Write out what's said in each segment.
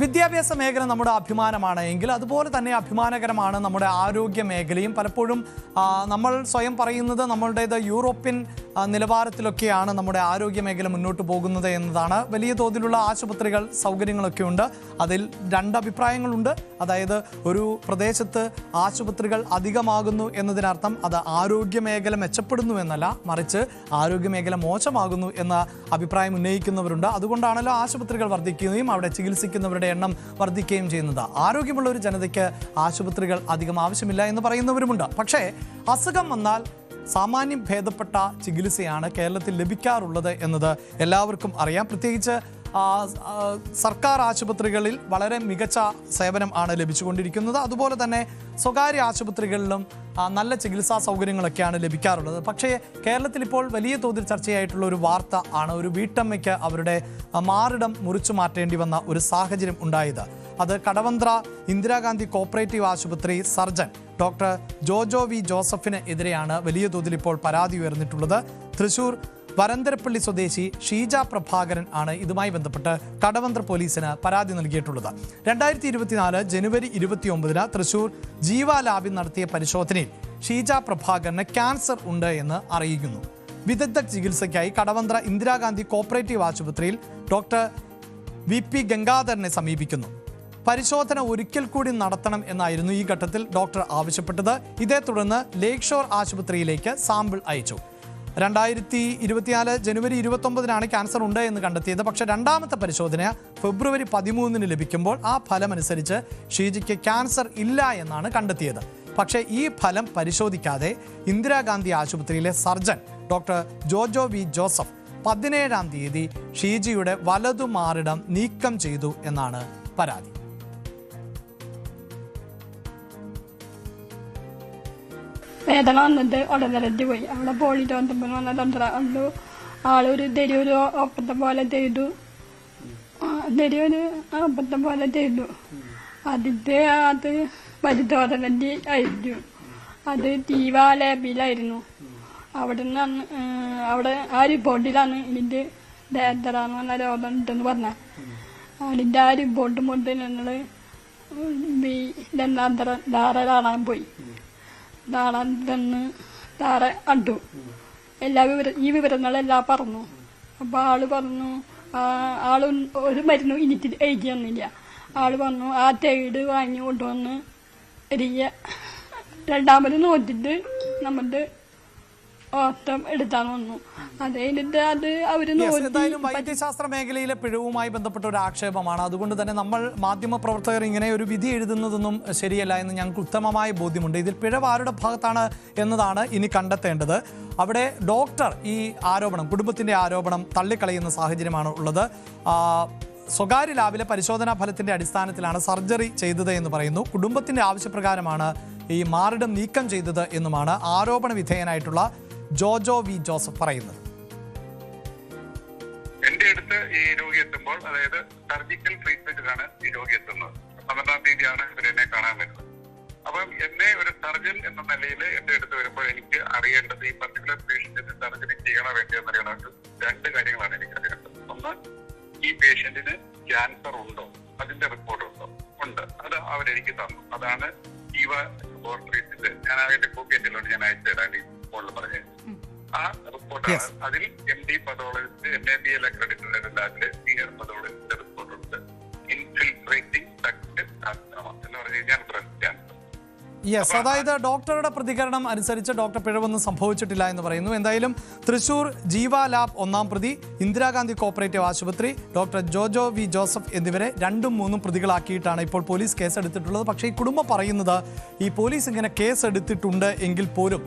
വിദ്യാഭ്യാസ മേഖല നമ്മുടെ അഭിമാനമാണ് എങ്കിൽ അതുപോലെ തന്നെ അഭിമാനകരമാണ് നമ്മുടെ ആരോഗ്യ മേഖലയും. പലപ്പോഴും നമ്മൾ സ്വയം പറയുന്നത് നമ്മളുടേത് യൂറോപ്യൻ നിലവാരത്തിലൊക്കെയാണ് നമ്മുടെ ആരോഗ്യ മേഖല മുന്നോട്ട് പോകുന്നത് എന്നതാണ്. വലിയ തോതിലുള്ള ആശുപത്രികൾ സൗകര്യങ്ങളൊക്കെ ഉണ്ട്. അതിൽ രണ്ട് അഭിപ്രായങ്ങളുണ്ട്. അതായത് ഒരു പ്രദേശത്ത് ആശുപത്രികൾ അധികമാകുന്നു എന്നതിനർത്ഥം അത് ആരോഗ്യ മേഖല മെച്ചപ്പെടുന്നു എന്നല്ല. മറിച്ച് ആരോഗ്യ മേഖല മോശമാകുന്നു എന്ന അഭിപ്രായം ഉന്നയിക്കുന്നവരുണ്ട്. അതുകൊണ്ടാണല്ലോ ആശുപത്രികൾ വർദ്ധിക്കുകയും അവിടെ ചികിത്സിക്കുന്നവരുടെ എണ്ണം വർദ്ധിക്കുകയും ചെയ്യുന്നത്. ആരോഗ്യമുള്ള ഒരു ജനതയ്ക്ക് ആശുപത്രികൾ അധികം ആവശ്യമില്ല എന്ന് പറയുന്നവരുമുണ്ട്. പക്ഷേ അസുഖം വന്നാൽ സാമാന്യം ഭേദപ്പെട്ട ചികിത്സയാണ് കേരളത്തിൽ ലഭിക്കാറുള്ളത് എന്നത് എല്ലാവർക്കും അറിയാം. പ്രത്യേകിച്ച് സർക്കാർ ആശുപത്രികളിൽ വളരെ മികച്ച സേവനം ആണ് ലഭിച്ചുകൊണ്ടിരിക്കുന്നത്. അതുപോലെ തന്നെ സ്വകാര്യ ആശുപത്രികളിലും നല്ല ചികിത്സാ സൗകര്യങ്ങളൊക്കെയാണ് ലഭിക്കാറുള്ളത്. പക്ഷേ കേരളത്തിൽ ഇപ്പോൾ വലിയ തോതിൽ ചർച്ചയായിട്ടുള്ള ഒരു വാർത്ത ആണ് ഒരു വീട്ടമ്മയ്ക്ക് അവരുടെ മാറിടം മുറിച്ചു മാറ്റേണ്ടി വന്ന ഒരു സാഹചര്യം ഉണ്ടായത്. അത് കടവന്ത്ര ഇന്ദിരാഗാന്ധി കോപ്പറേറ്റീവ് ആശുപത്രി സർജൻ ഡോക്ടർ ജോജോ വി ജോസഫിന് എതിരെയാണ് വലിയ തോതിൽ ഇപ്പോൾ പരാതി ഉയർന്നിട്ടുള്ളത്. തൃശൂർ വരന്തരപ്പള്ളി സ്വദേശി ഷീജ പ്രഭാകരൻ ആണ് ഇതുമായി ബന്ധപ്പെട്ട് കടവന്ത്ര പോലീസിന് പരാതി നൽകിയിട്ടുള്ളത്. രണ്ടായിരത്തി ഇരുപത്തിനാല് ജനുവരി ഇരുപത്തിയൊമ്പതിന് തൃശൂർ ജീവ ലാബിൽ നടത്തിയ പരിശോധനയിൽ ഷീജ പ്രഭാകരന് ക്യാൻസർ ഉണ്ട് എന്ന് അറിയിക്കുന്നു. വിദഗ്ധ ചികിത്സയ്ക്കായി കടവന്ത്ര ഇന്ദിരാഗാന്ധി കോപ്പറേറ്റീവ് ആശുപത്രിയിൽ ഡോക്ടർ വി പി ഗംഗാധരനെ സമീപിക്കുന്നു. പരിശോധന ഒരിക്കൽ കൂടി നടത്തണം എന്നായിരുന്നു ഈ ഘട്ടത്തിൽ ഡോക്ടർ ആവശ്യപ്പെട്ടത്. ഇതേ തുടർന്ന് ലേക്ക് ഷോർ ആശുപത്രിയിലേക്ക് സാമ്പിൾ അയച്ചു. രണ്ടായിരത്തി ഇരുപത്തിനാല് ജനുവരി ഇരുപത്തൊമ്പതിനാണ് ക്യാൻസർ ഉണ്ട് എന്ന് കണ്ടെത്തിയത്. പക്ഷെ രണ്ടാമത്തെ പരിശോധന ഫെബ്രുവരി പതിമൂന്നിന് ലഭിക്കുമ്പോൾ ആ ഫലമനുസരിച്ച് ഷീജിക്ക് ക്യാൻസർ ഇല്ല എന്നാണ് കണ്ടെത്തിയത്. പക്ഷേ ഈ ഫലം പരിശോധിക്കാതെ ഇന്ദിരാഗാന്ധി ആശുപത്രിയിലെ surgeon doctor Jojo V Joseph പതിനേഴാം തീയതി ഷീജിയുടെ വലതു മാറിടം നീക്കം ചെയ്തു എന്നാണ് പരാതി. വേദന വന്നിട്ട് ഉടനരഞ്ഞു പോയി. അവിടെ പോളിട്ട് വന്നപ്പോൾ വന്ന തന്ത്ര കണ്ടു. ആളൊരു ഒരു ഒപ്പത്തെ പോലെ ചെയ്തു. തെരിയൊരു ഒപ്പത്തെ പോലെ ചെയ്തു. അതിന്റെ അത് പരിശോധനന്റെ ആയിരുന്നു അത് തീവാലേബിലായിരുന്നു അവിടെ നിന്നാണ് അവിടെ ആ റിപ്പോർട്ടിലാണ് ഇതിന്റെ ഡേറ്ററാന്ന് പറഞ്ഞ രോഗം ഉണ്ടെന്ന് പറഞ്ഞ അതിന്റെ ആ റിപ്പോർട്ട് മുതൽ ഞങ്ങൾ ഈ രണ്ടാം കാണാൻ പോയി. നാളാൻ താറെ കണ്ടു. എല്ലാ വിവര ഈ വിവരങ്ങളെല്ലാം പറഞ്ഞു. അപ്പോൾ ആൾ പറഞ്ഞു ആൾ ഒരു മരുന്ന് എനിക്ക് എഴുതി തന്നില്ല. ആൾ പറഞ്ഞു ആ തേട് വാങ്ങി കൊണ്ടുവന്ന് എരിയ. രണ്ടാമത് നോക്കിയിട്ട് നമ്മുടെ ഓട്ടം എടുത്താൻ വന്നു. അത് കഴിഞ്ഞിട്ട് അത് അവർ എന്തായാലും വൈദ്യശാസ്ത്ര മേഖലയിലെ പിഴവുമായി ബന്ധപ്പെട്ട ഒരു ആക്ഷേപമാണ്. അതുകൊണ്ട് തന്നെ നമ്മൾ മാധ്യമ പ്രവർത്തകർ ഇങ്ങനെ ഒരു വിധി എഴുതുന്നതൊന്നും ശരിയല്ല എന്ന് ഞങ്ങൾക്ക് ഉത്തമമായ ബോധ്യമുണ്ട്. ഇതിൽ പിഴവ് ആരുടെ ഭാഗത്താണ് എന്നതാണ് ഇനി കണ്ടെത്തേണ്ടത്. അവിടെ ഡോക്ടർ ഈ ആരോപണം കുടുംബത്തിന്റെ ആരോപണം തള്ളിക്കളയുന്ന സാഹചര്യമാണ് ഉള്ളത്. സ്വകാര്യ ലാബിലെ പരിശോധനാ ഫലത്തിന്റെ അടിസ്ഥാനത്തിലാണ് സർജറി ചെയ്തത് എന്ന് പറയുന്നു. കുടുംബത്തിന്റെ ആവശ്യപ്രകാരമാണ് ഈ മാറിടം നീക്കം ചെയ്തത് എന്നുമാണ് ആരോപണ വിധേയനായിട്ടുള്ള ജോജോ വി ജോസഫ് പറയുന്നത്. എന്റെ അടുത്ത് ഈ രോഗി എത്തുമ്പോൾ അതായത് സർജിക്കൽ ട്രീറ്റ്മെന്റിലാണ് ഈ രോഗി എത്തുന്നത്. പന്ത്രണ്ടാം തീയതിയാണ് ഇവരെന്നെ കാണാൻ വരുന്നത്. അപ്പം എന്നെ ഒരു സർജൻ എന്ന നിലയിൽ എന്റെ അടുത്ത് വരുമ്പോൾ എനിക്ക് അറിയേണ്ടത് ഈ പർട്ടിക്കുലർ പേഷ്യന്റിന് സർജറി ചെയ്യണോ വേണ്ടിയോ എന്ന് അറിയണമെങ്കിൽ രണ്ട് കാര്യങ്ങളാണ് എനിക്ക് അറിയേണ്ടത്. ഒന്ന് ഈ പേഷ്യന്റിന് ക്യാൻസർ ഉണ്ടോ? അതിന്റെ റിപ്പോർട്ട് ഉണ്ടോ? ഉണ്ട്. അത് അവരെനിക്ക് തന്നു. അതാണ് ജീവ ലബോറട്ടറീസിന്റെ ഞാൻ അതിന്റെ കോപ്പി എന്റെ ഞാൻ അയച്ചു തരാം ഈ പറഞ്ഞത് പറഞ്ഞു ആ റിപ്പോർട്ടാണ് അതിൽ M D pathologist M A B L accredited ലാബിൽ സീനിയർ പതോളജിസ്റ്റ് റിപ്പോർട്ടുണ്ട് ഇൻഫിൽട്രേറ്റിംഗ് ഡക്ട് കാർസിനോമ എന്ന് പറഞ്ഞു കഴിഞ്ഞാൽ ബ്രസ്റ്റ് ക്യാൻസർ യെസ് അതായത് ഡോക്ടറുടെ പ്രതികരണം അനുസരിച്ച് ഡോക്ടർ പിഴവൊന്നും സംഭവിച്ചിട്ടില്ല എന്ന് പറയുന്നു. എന്തായാലും തൃശൂർ ജീവ ലാബ് ഒന്നാം പ്രതി ഇന്ദിരാഗാന്ധി കോപ്പറേറ്റീവ് ആശുപത്രി ഡോക്ടർ ജോജോ വി ജോസഫ് എന്നിവരെ രണ്ടും മൂന്നും പ്രതികളാക്കിയിട്ടാണ് ഇപ്പോൾ പോലീസ് കേസെടുത്തിട്ടുള്ളത്. പക്ഷേ ഈ കുടുംബം പറയുന്നത് ഈ പോലീസ് ഇങ്ങനെ കേസെടുത്തിട്ടുണ്ട് എങ്കിൽ പോലും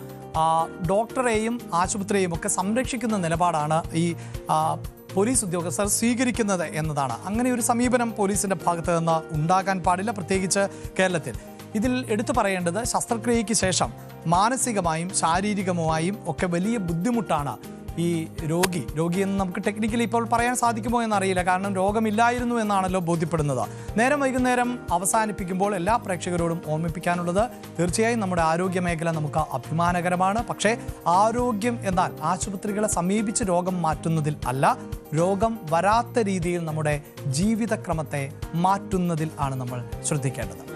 ഡോക്ടറെയും ആശുപത്രിയെയും ഒക്കെ സംരക്ഷിക്കുന്ന നിലപാടാണ് ഈ പോലീസ് ഉദ്യോഗസ്ഥർ സ്വീകരിക്കുന്നത് എന്നതാണ്. അങ്ങനെ ഒരു സമീപനം പോലീസിന്റെ ഭാഗത്ത് നിന്ന് ഉണ്ടാകാൻ പാടില്ല പ്രത്യേകിച്ച് കേരളത്തിൽ. ഇതിൽ എടുത്തു പറയേണ്ടത് ശസ്ത്രക്രിയയ്ക്ക് ശേഷം മാനസികമായും ശാരീരികമായും ഒക്കെ വലിയ ബുദ്ധിമുട്ടാണ് ഈ രോഗി രോഗി എന്ന് നമുക്ക് ടെക്നിക്കലി ഇപ്പോൾ പറയാൻ സാധിക്കുമോ എന്നറിയില്ല. കാരണം രോഗമില്ലായിരുന്നു എന്നാണല്ലോ ബോധ്യപ്പെടുന്നത്. നേരം വൈകുന്നേരം അവസാനിപ്പിക്കുമ്പോൾ എല്ലാ പ്രേക്ഷകരോടും ഓർമ്മിപ്പിക്കാനുള്ളത് തീർച്ചയായും നമ്മുടെ ആരോഗ്യ മേഖല നമുക്ക് അഭിമാനകരമാണ്. പക്ഷേ ആരോഗ്യം എന്നാൽ ആശുപത്രികളെ സമീപിച്ച് രോഗം മാറ്റുന്നതിൽ അല്ല രോഗം വരാത്ത രീതിയിൽ നമ്മുടെ ജീവിതക്രമത്തെ മാറ്റുന്നതിൽ ആണ് നമ്മൾ ശ്രദ്ധിക്കേണ്ടത്.